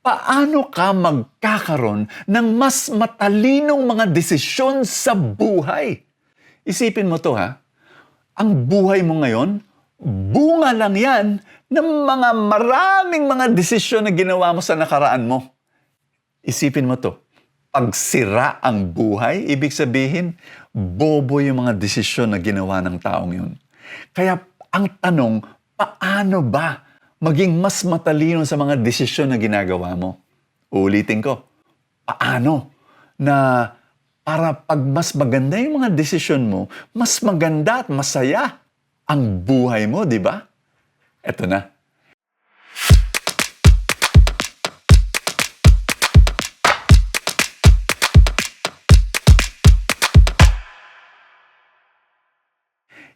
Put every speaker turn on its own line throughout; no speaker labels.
paano ka magkakaroon ng mas matalinong mga desisyon sa buhay? Isipin mo to ha. Ang buhay mo ngayon, bunga lang yan ng mga maraming mga desisyon na ginawa mo sa nakaraan mo. Isipin mo to. Pag sira ang buhay, ibig sabihin, bobo yung mga desisyon na ginawa ng taong yun. Kaya ang tanong, paano ba maging mas matalino sa mga desisyon na ginagawa mo? Ulitin ko, paano na para pag mas maganda yung mga desisyon mo, mas maganda at masaya ang buhay mo, di ba? Eto na.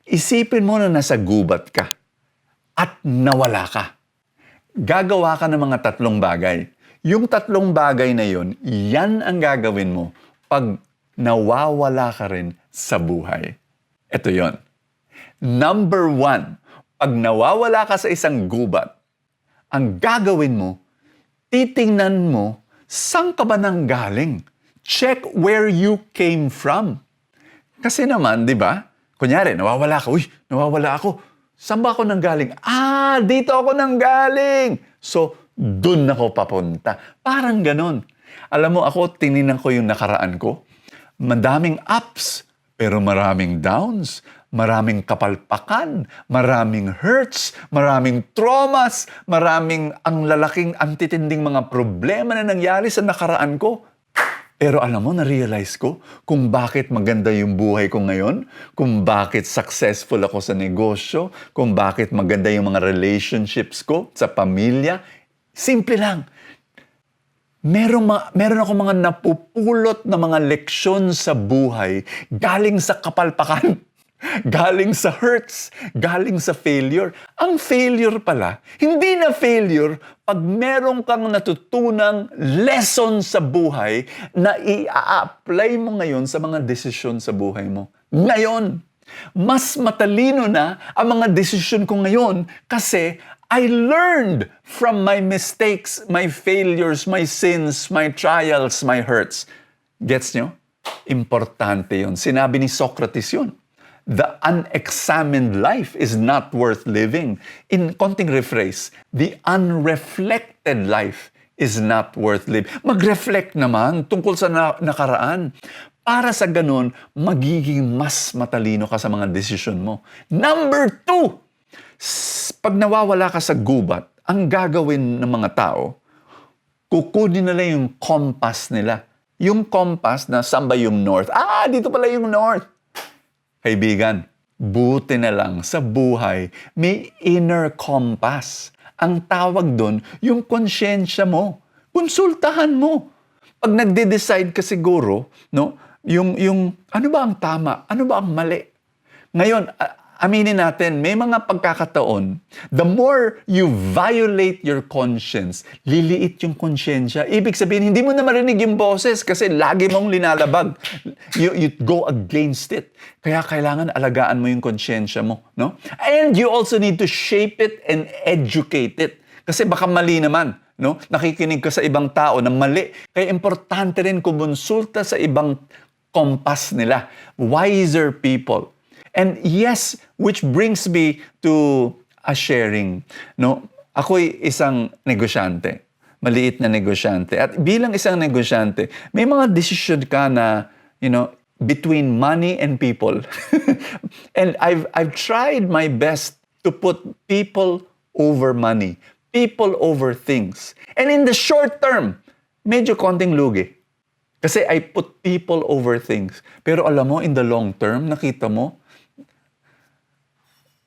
Isipin mo na nasa gubat ka at nawala ka. Gagawa ka ng mga tatlong bagay. Yung tatlong bagay na yon, yan ang gagawin mo pag nawawala ka rin sa buhay. Ito yon. Number one, pag nawawala ka sa isang gubat, ang gagawin mo, titingnan mo, saan ka ba nang galing? Check where you came from. Kasi naman, di ba? Kunyari, nawawala ka. Uy, nawawala ako. Saan ba ako nang galing? Ah, dito ako nang galing. So, dun ako papunta. Parang ganun. Alam mo, ako, tininan ko yung nakaraan ko. Madaming ups, pero maraming downs. Maraming kapalpakan, maraming hurts, maraming traumas, maraming ang lalaking antitinding mga problema na nangyari sa nakaraan ko. Pero alam mo, na-realize ko kung bakit maganda yung buhay ko ngayon, kung bakit successful ako sa negosyo, kung bakit maganda yung mga relationships ko sa pamilya. Simple lang. Meron, ma- meron ako mga napupulot na mga leksyon sa buhay galing sa kapalpakan. Galing sa hurts, galing sa failure. Ang failure pala, hindi na failure pag meron kang natutunang lesson sa buhay na i-apply mo ngayon sa mga desisyon sa buhay mo. Ngayon, mas matalino na ang mga desisyon ko ngayon kasi I learned from my mistakes, my failures, my sins, my trials, my hurts. Gets nyo? Importante yon. Sinabi ni Socrates yun the unexamined life is not worth living. In konting rephrase, the unreflected life is not worth living. Mag-reflect naman tungkol sa na- nakaraan. Para sa ganun, magiging mas matalino ka sa mga desisyon mo. Number two, pag nawawala ka sa gubat, ang gagawin ng mga tao, kukunin nila yung compass nila. Yung compass na saan yung north? Ah, dito pala yung north Kaibigan, buti na lang sa buhay may inner compass. Ang tawag doon, yung konsyensya mo. Konsultahan mo. Pag nagde-decide ka siguro, no, yung, yung ano ba ang tama? Ano ba ang mali? Ngayon, aminin natin, may mga pagkakataon, the more you violate your conscience, liliit yung konsyensya. Ibig sabihin, hindi mo na marinig yung boses kasi lagi mong linalabag. You, you go against it. Kaya kailangan alagaan mo yung konsyensya mo. No? And you also need to shape it and educate it. Kasi baka mali naman. No? Nakikinig ka sa ibang tao na mali. Kaya importante rin kumonsulta sa ibang kompas nila. Wiser people And yes, which brings me to a sharing. No? Ako'y isang negosyante. Maliit na negosyante. At bilang isang negosyante, may mga decision ka na, you know, between money and people. and I've, I've tried my best to put people over money, people over things. And in the short term, medyo konting lugi. Kasi I put people over things. Pero alam mo, in the long term, nakita mo,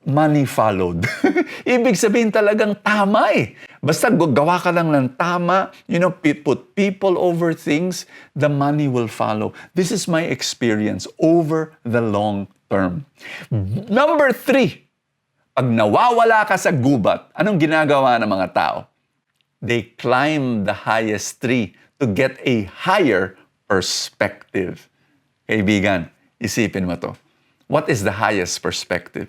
money followed. Ibig sabihin talagang tama eh. Basta gawa ka lang ng tama, you know, put people over things, the money will follow. This is my experience over the long term. Number three, pag nawawala ka sa gubat, anong ginagawa ng mga tao? They climb the highest tree to get a higher perspective. Kaibigan, isipin mo to. What is the highest perspective?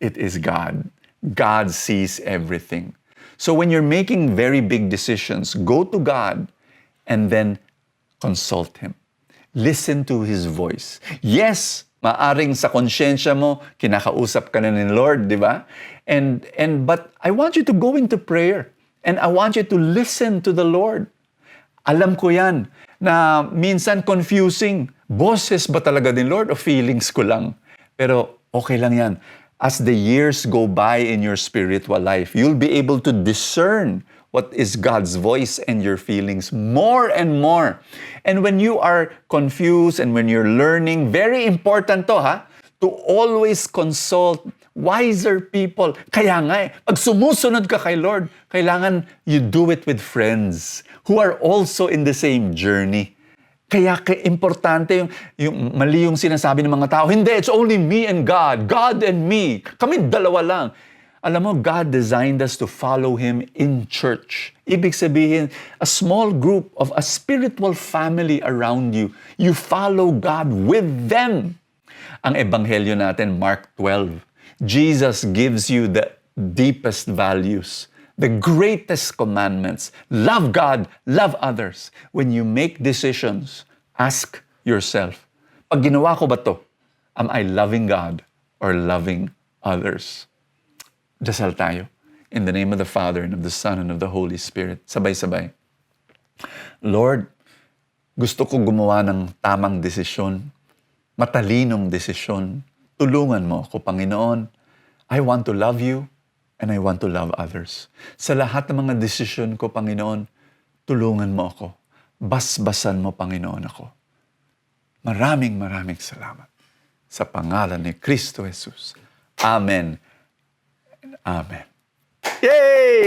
It is God. God sees everything. So when you're making very big decisions, go to God and then consult Him. Listen to His voice. Yes, maaring sa konsyensya mo, kinakausap ka na ni Lord, di ba? And, and, but I want you to go into prayer. And I want you to listen to the Lord. Alam ko yan na minsan confusing. Boses ba talaga din Lord o feelings ko lang? Pero okay lang yan. As the years go by in your spiritual life, you'll be able to discern what is God's voice and your feelings more and more. And when you are confused and when you're learning, very important to ha, to always consult wiser people. Kaya nga eh, pag sumusunod ka kay Lord, kailangan you do it with friends who are also in the same journey. Kaya ka importante yung, yung mali yung sinasabi ng mga tao, hindi, it's only me and God, God and me. Kami dalawa lang. Alam mo, God designed us to follow Him in church. Ibig sabihin, a small group of a spiritual family around you. You follow God with them. Ang ebanghelyo natin, Mark 12. Jesus gives you the deepest values, the greatest commandments. Love God, love others. When you make decisions, ask yourself, pag ginawa ko ba to, am I loving God or loving others? Dasal tayo. In the name of the Father, and of the Son, and of the Holy Spirit. Sabay-sabay. Lord, gusto ko gumawa ng tamang desisyon, matalinong desisyon. Tulungan mo ako, Panginoon. I want to love you and I want to love others. Sa lahat ng mga desisyon ko, Panginoon, tulungan mo ako. Basbasan mo, Panginoon, ako. Maraming maraming salamat. Sa pangalan ni Kristo Jesus. Amen. Amen.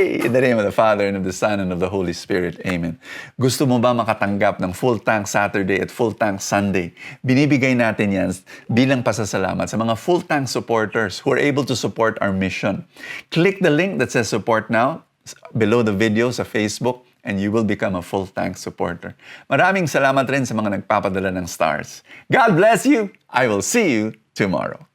In the name of the Father, and of the Son, and of the Holy Spirit. Amen. Gusto mo ba makatanggap ng Full Tank Saturday at Full Tank Sunday? Binibigay natin yan bilang pasasalamat sa mga Full Tank supporters who are able to support our mission. Click the link that says support now below the video sa Facebook and you will become a Full Tank supporter. Maraming salamat rin sa mga nagpapadala ng stars. God bless you. I will see you tomorrow.